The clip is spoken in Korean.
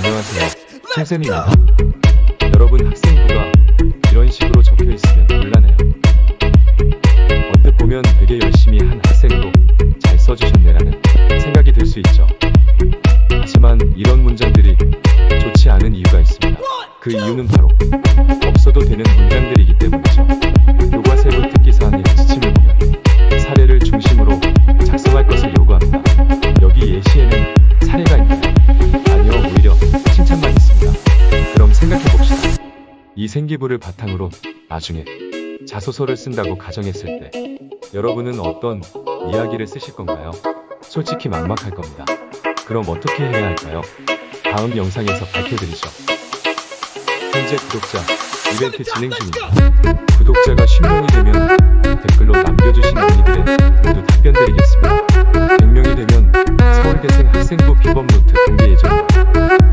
안녕하세요. 송쌤입니다. 여러분 학생부가 이런 식으로 적혀 있으면 곤란해요. 언뜻 보면 되게 열심히 한 학생도 잘 써주셨네라는 생각이 들 수 있죠. 하지만 이런 문장들이 좋지 않은 이유가 있습니다. 그 이유는 바로 없어도 되는 문장들이기 때문이죠. 교과세로 특기사항의 지침을 보면 사례를 중심으로 작성할 것을 요구합니다. 여기 예시에는 사례 이 생기부를 바탕으로 나중에 자소서를 쓴다고 가정했을 때 여러분은 어떤 이야기를 쓰실 건가요? 솔직히 막막할 겁니다. 그럼 어떻게 해야 할까요? 다음 영상에서 밝혀드리죠. 현재 구독자 이벤트 진행 중입니다. 구독자가 10명이 되면 댓글로 남겨주신 문의들에 모두 답변 드리겠습니다. 100명이 되면 서울대생 학생부 비법 노트 공개 예정입니다.